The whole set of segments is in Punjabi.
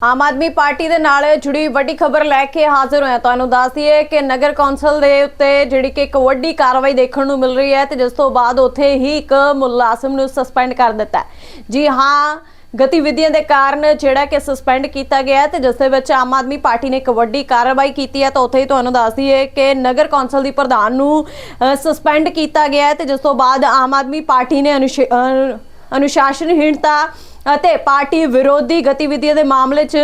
ਆਮ ਆਦਮੀ ਪਾਰਟੀ ਦੇ ਨਾਲ ਜੁੜੀ ਵੱਡੀ ਖਬਰ ਲੈ ਕੇ ਹਾਜ਼ਰ ਹੋਇਆ। ਤੁਹਾਨੂੰ ਦੱਸ ਦਈਏ ਕਿ ਨਗਰ ਕੌਂਸਲ ਦੇ ਉੱਤੇ ਜਿਹੜੀ ਕਿ ਇੱਕ ਵੱਡੀ ਕਾਰਵਾਈ ਦੇਖਣ ਨੂੰ ਮਿਲ ਰਹੀ ਹੈ ਤੇ ਜਿਸ ਤੋਂ ਬਾਅਦ ਉੱਥੇ ਹੀ ਇੱਕ ਮੁਲਾਜ਼ਮ ਨੂੰ ਸਸਪੈਂਡ ਕਰ ਦਿੱਤਾ ਜੀ ਹਾਂ, ਗਤੀਵਿਧੀਆਂ ਦੇ ਕਾਰਨ ਜਿਹੜਾ ਕਿ ਸਸਪੈਂਡ ਕੀਤਾ ਗਿਆ ਹੈ ਤੇ ਜਿਸ ਦੇ ਵਿੱਚ ਆਮ ਆਦਮੀ ਪਾਰਟੀ ਨੇ ਇੱਕ ਵੱਡੀ ਕਾਰਵਾਈ ਕੀਤੀ ਹੈ ਤਾਂ ਉੱਥੇ ਹੀ ਤੁਹਾਨੂੰ ਦੱਸ ਦਈਏ ਕਿ ਨਗਰ ਕੌਂਸਲ ਦੀ ਪ੍ਰਧਾਨ ਨੂੰ ਸਸਪੈਂਡ ਕੀਤਾ ਗਿਆ ਹੈ ਤੇ ਜਿਸ ਤੋਂ ਬਾਅਦ ਆਮ ਆਦਮੀ ਪਾਰਟੀ ਨੇ ਅਨੁਸ਼- ਅਨੁਸ਼ਾਸਨਹੀਣਤਾ ਅਤੇ ਪਾਰਟੀ ਵਿਰੋਧੀ ਗਤੀਵਿਧੀਆਂ ਦੇ ਮਾਮਲੇ 'ਚ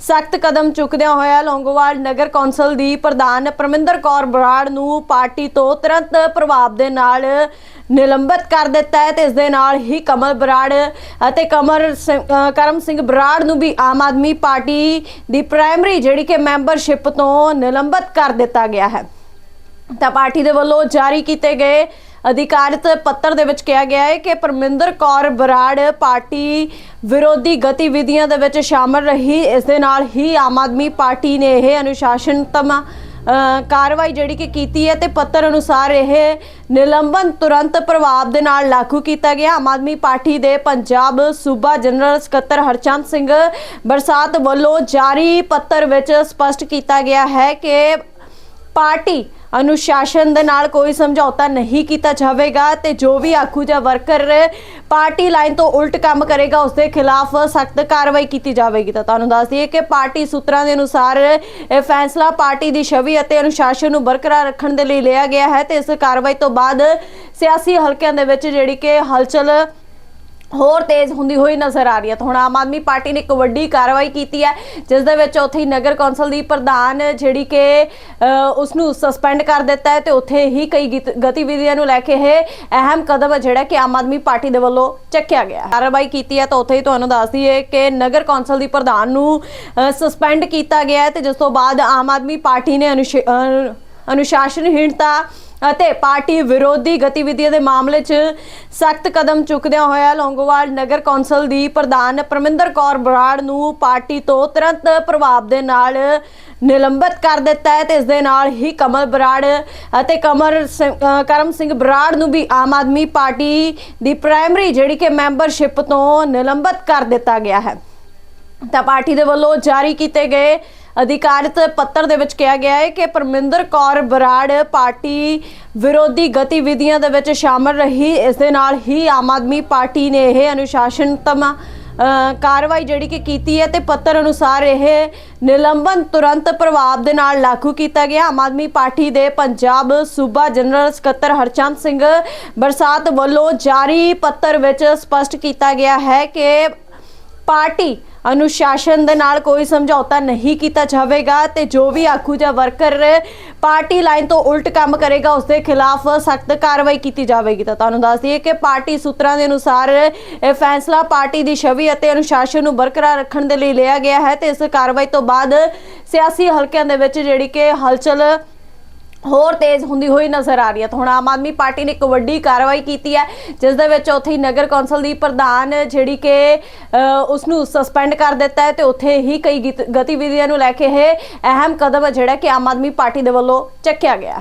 ਸਖਤ ਕਦਮ ਚੁੱਕਦਿਆਂ ਹੋਇਆ ਲੌਂਗੋਵਾਲ ਨਗਰ ਕੌਂਸਲ ਦੀ ਪ੍ਰਧਾਨ ਪਰਮਿੰਦਰ ਕੌਰ ਬਰਾੜ ਨੂੰ ਪਾਰਟੀ ਤੋਂ ਤੁਰੰਤ ਪ੍ਰਭਾਵ ਦੇ ਨਾਲ ਨਿਲੰਬਿਤ ਕਰ ਦਿੱਤਾ ਹੈ ਤੇ ਇਸ ਦੇ ਨਾਲ ਹੀ ਕਮਲ ਬਰਾੜ ਅਤੇ ਕਮਰ ਸਿੰਘ- ਕਰਮ ਸਿੰਘ ਬਰਾੜ ਨੂੰ ਵੀ ਆਮ ਆਦਮੀ ਪਾਰਟੀ ਦੀ ਪ੍ਰਾਇਮਰੀ ਜਿਹੜੀ ਕਿ ਮੈਂਬਰਸ਼ਿਪ ਤੋਂ ਨਿਲੰਬਤ ਕਰ ਦਿੱਤਾ ਗਿਆ ਹੈ। ਤਾਂ ਪਾਰਟੀ ਦੇ ਵੱਲੋਂ ਜਾਰੀ ਕੀਤੇ ਗਏ ਅਧਿਕਾਰਿਤ ਪੱਤਰ ਦੇ ਵਿੱਚ ਕਿਹਾ ਗਿਆ ਹੈ ਕਿ ਪਰਮਿੰਦਰ ਕੌਰ ਬਰਾੜ ਪਾਰਟੀ ਵਿਰੋਧੀ ਗਤੀਵਿਧੀਆਂ ਦੇ ਵਿੱਚ ਸ਼ਾਮਲ ਰਹੀ। ਇਸ ਦੇ ਨਾਲ ਹੀ ਆਮ ਆਦਮੀ ਪਾਰਟੀ ਨੇ ਇਹ ਅਨੁਸ਼ਾਸਨਤਮ ਕਾਰਵਾਈ ਜਿਹੜੀ ਕਿ ਕੀਤੀ ਹੈ ਤੇ ਪੱਤਰ ਅਨੁਸਾਰ ਇਹ ਨਿਲੰਬਨ ਤੁਰੰਤ ਪ੍ਰਭਾਵ ਦੇ ਨਾਲ ਲਾਗੂ ਕੀਤਾ ਗਿਆ। ਆਮ ਆਦਮੀ ਪਾਰਟੀ ਦੇ ਪੰਜਾਬ ਸੂਬਾ ਜਨਰਲ ਸਕੱਤਰ ਹਰਚੰਦ ਸਿੰਘ ਬਰਸਾਤ ਵੱਲੋਂ ਜਾਰੀ ਪੱਤਰ ਵਿੱਚ ਸਪਸ਼ਟ ਕੀਤਾ ਗਿਆ ਹੈ ਕਿ ਪਾਰਟੀ ਅਨੁਸ਼ਾਸਨ ਦੇ ਨਾਲ ਕੋਈ ਸਮਝੌਤਾ ਨਹੀਂ ਕੀਤਾ ਜਾਵੇਗਾ ਤੇ ਜੋ ਵੀ ਆਖੂ ਜਾਂ ਵਰਕਰ ਪਾਰਟੀ ਲਾਈਨ ਤੋਂ ਉਲਟ ਕੰਮ ਕਰੇਗਾ, ਉਸ ਦੇ ਖਿਲਾਫ ਸਖਤ ਕਾਰਵਾਈ ਕੀਤੀ ਜਾਵੇਗੀ। ਤਾਂ ਤੁਹਾਨੂੰ ਦੱਸ ਦਈਏ ਕਿ ਪਾਰਟੀ ਸੂਤਰਾਂ ਦੇ ਅਨੁਸਾਰ ਇਹ ਫੈਸਲਾ ਪਾਰਟੀ ਦੀ ਛਵੀ ਅਤੇ ਅਨੁਸ਼ਾਸਨ ਨੂੰ ਬਰਕਰਾਰ ਰੱਖਣ ਦੇ ਲਈ ਲਿਆ ਗਿਆ ਹੈ ਤੇ ਇਸ ਕਾਰਵਾਈ ਤੋਂ ਬਾਅਦ ਸਿਆਸੀ ਹਲਕਿਆਂ ਦੇ ਵਿੱਚ ਜਿਹੜੀ ਕਿ ਹਲਚਲ ਹੋਰ ਤੇਜ਼ ਹੁੰਦੀ ਹੋਈ ਨਜ਼ਰ ਆ ਰਹੀ ਹੈ। ਤਾਂ ਹੁਣ ਆਮ ਆਦਮੀ ਪਾਰਟੀ ਨੇ ਇੱਕ ਵੱਡੀ ਕਾਰਵਾਈ ਕੀਤੀ ਹੈ, ਜਿਸ ਦੇ ਵਿੱਚ ਉੱਥੇ ਹੀ ਨਗਰ ਕੌਂਸਲ ਦੀ ਪ੍ਰਧਾਨ ਜਿਹੜੀ ਕਿ ਉਸ ਨੂੰ ਸਸਪੈਂਡ ਕਰ ਦਿੱਤਾ ਹੈ ਤੇ ਉੱਥੇ ਹੀ ਕਈ ਗੀਤ- ਗਤੀਵਿਧੀਆਂ ਨੂੰ ਲੈ ਕੇ ਇਹ ਅਹਿਮ ਕਦਮ ਜਿਹੜਾ ਕਿ ਆਮ ਆਦਮੀ ਪਾਰਟੀ ਦੇ ਵੱਲੋਂ ਚੱਕਿਆ ਗਿਆ ਕਾਰਵਾਈ ਕੀਤੀ ਹੈ ਤਾਂ ਉੱਥੇ ਹੀ ਤੁਹਾਨੂੰ ਦੱਸ ਦਈਏ ਕਿ ਨਗਰ ਕੌਂਸਲ ਦੀ ਪ੍ਰਧਾਨ ਨੂੰ ਸਸਪੈਂਡ ਕੀਤਾ ਗਿਆ ਹੈ ਤੇ ਜਿਸ ਤੋਂ ਬਾਅਦ ਆਮ ਆਦਮੀ ਪਾਰਟੀ ਨੇ ਅਨੁਸ਼- ਅਨੁਸ਼ਾਸਨਹੀਣਤਾ ਅਤੇ ਪਾਰਟੀ ਵਿਰੋਧੀ ਗਤੀਵਿਧੀਆਂ ਦੇ ਮਾਮਲੇ 'ਚ ਸਖਤ ਕਦਮ ਚੁੱਕਦਿਆਂ ਹੋਇਆ ਲੌਂਗੋਵਾਲ ਨਗਰ ਕੌਂਸਲ ਦੀ ਪ੍ਰਧਾਨ ਪਰਮਿੰਦਰ ਕੌਰ ਬਰਾੜ ਨੂੰ ਪਾਰਟੀ ਤੋਂ ਤੁਰੰਤ ਪ੍ਰਭਾਵ ਦੇ ਨਾਲ ਨਿਲੰਬਿਤ ਕਰ ਦਿੱਤਾ ਹੈ ਤੇ ਇਸ ਦੇ ਨਾਲ ਹੀ ਕਮਲ ਬਰਾੜ ਅਤੇ ਕਮਰ ਸਿੰਘ- ਕਰਮ ਸਿੰਘ ਬਰਾੜ ਨੂੰ ਵੀ ਆਮ ਆਦਮੀ ਪਾਰਟੀ ਦੀ ਪ੍ਰਾਇਮਰੀ ਜਿਹੜੀ ਕਿ ਮੈਂਬਰਸ਼ਿਪ ਤੋਂ ਨਿਲੰਬਿਤ ਕਰ ਦਿੱਤਾ ਗਿਆ ਹੈ। ਤਾਂ ਪਾਰਟੀ ਦੇ ਵੱਲੋਂ ਜਾਰੀ ਕੀਤੇ ਗਏ ਅਧਿਕਾਰਿਤ ਪੱਤਰ ਦੇ ਵਿੱਚ ਕਿਹਾ ਗਿਆ ਹੈ ਕਿ ਪਰਮਿੰਦਰ ਕੌਰ ਬਰਾੜ ਪਾਰਟੀ ਵਿਰੋਧੀ ਗਤੀਵਿਧੀਆਂ ਦੇ ਵਿੱਚ ਸ਼ਾਮਲ ਰਹੀ। ਇਸ ਦੇ ਨਾਲ ਹੀ ਆਮ ਆਦਮੀ ਪਾਰਟੀ ਨੇ ਇਹ ਅਨੁਸ਼ਾਸਨਤਮ ਕਾਰਵਾਈ ਜਿਹੜੀ ਕਿ ਕੀਤੀ ਹੈ ਤੇ ਪੱਤਰ ਅਨੁਸਾਰ ਇਹ ਨਿਲੰਬਨ ਤੁਰੰਤ ਪ੍ਰਭਾਵ ਦੇ ਨਾਲ ਲਾਗੂ ਕੀਤਾ ਗਿਆ। ਆਮ ਆਦਮੀ ਪਾਰਟੀ ਦੇ ਪੰਜਾਬ ਸੂਬਾ ਜਨਰਲ ਸਕੱਤਰ ਹਰਚੰਦ ਸਿੰਘ ਬਰਸਾਤ ਵੱਲੋਂ ਜਾਰੀ ਪੱਤਰ ਵਿੱਚ ਸਪਸ਼ਟ ਕੀਤਾ ਗਿਆ ਹੈ ਕਿ ਪਾਰਟੀ ਅਨੁਸ਼ਾਸਨ ਦੇ ਨਾਲ ਕੋਈ ਸਮਝੌਤਾ ਨਹੀਂ ਕੀਤਾ ਜਾਵੇਗਾ ਤੇ ਜੋ ਵੀ ਆਖੂ ਜਾਂ ਵਰਕਰ ਪਾਰਟੀ ਲਾਈਨ ਤੋਂ ਉਲਟ ਕੰਮ ਕਰੇਗਾ, ਉਸ ਦੇ ਖਿਲਾਫ ਸਖਤ ਕਾਰਵਾਈ ਕੀਤੀ ਜਾਵੇਗੀ। ਤਾਂ ਤੁਹਾਨੂੰ ਦੱਸ ਦਈਏ ਕਿ ਪਾਰਟੀ ਸੂਤਰਾਂ ਦੇ ਅਨੁਸਾਰ, ਇਹ ਫੈਸਲਾ ਪਾਰਟੀ ਦੀ ਛਵੀ ਅਤੇ ਅਨੁਸ਼ਾਸਨ ਨੂੰ ਬਰਕਰਾਰ ਰੱਖਣ ਦੇ ਲਈ ਲਿਆ ਗਿਆ ਹੈ ਤੇ ਇਸ ਕਾਰਵਾਈ ਤੋਂ ਬਾਅਦ ਸਿਆਸੀ ਹਲਕਿਆਂ ਦੇ ਵਿੱਚ ਜਿਹੜੀ ਕਿ ਹਲਚਲ ਹੋਰ ਤੇਜ਼ ਹੁੰਦੀ ਹੋਈ ਨਜ਼ਰ ਆ ਰਹੀ ਹੈ। ਤਾਂ ਹੁਣ ਆਮ ਆਦਮੀ ਪਾਰਟੀ ਨੇ ਇੱਕ ਵੱਡੀ ਕਾਰਵਾਈ ਕੀਤੀ ਹੈ, ਜਿਸ ਦੇ ਵਿੱਚ ਉੱਥੇ ਹੀ ਨਗਰ ਕੌਂਸਲ ਦੀ ਪ੍ਰਧਾਨ ਜਿਹੜੀ ਕਿ ਉਸ ਨੂੰ ਸਸਪੈਂਡ ਕਰ ਦਿੱਤਾ ਹੈ ਤੇ ਉੱਥੇ ਹੀ ਕਈ ਗੀਤ- ਗਤੀਵਿਧੀਆਂ ਨੂੰ ਲੈ ਕੇ ਇਹ ਅਹਿਮ ਕਦਮ ਹੈ ਜਿਹੜਾ ਕਿ ਆਮ ਆਦਮੀ ਪਾਰਟੀ ਦੇ ਵੱਲੋਂ ਚੱਕਿਆ ਗਿਆ ਹੈ।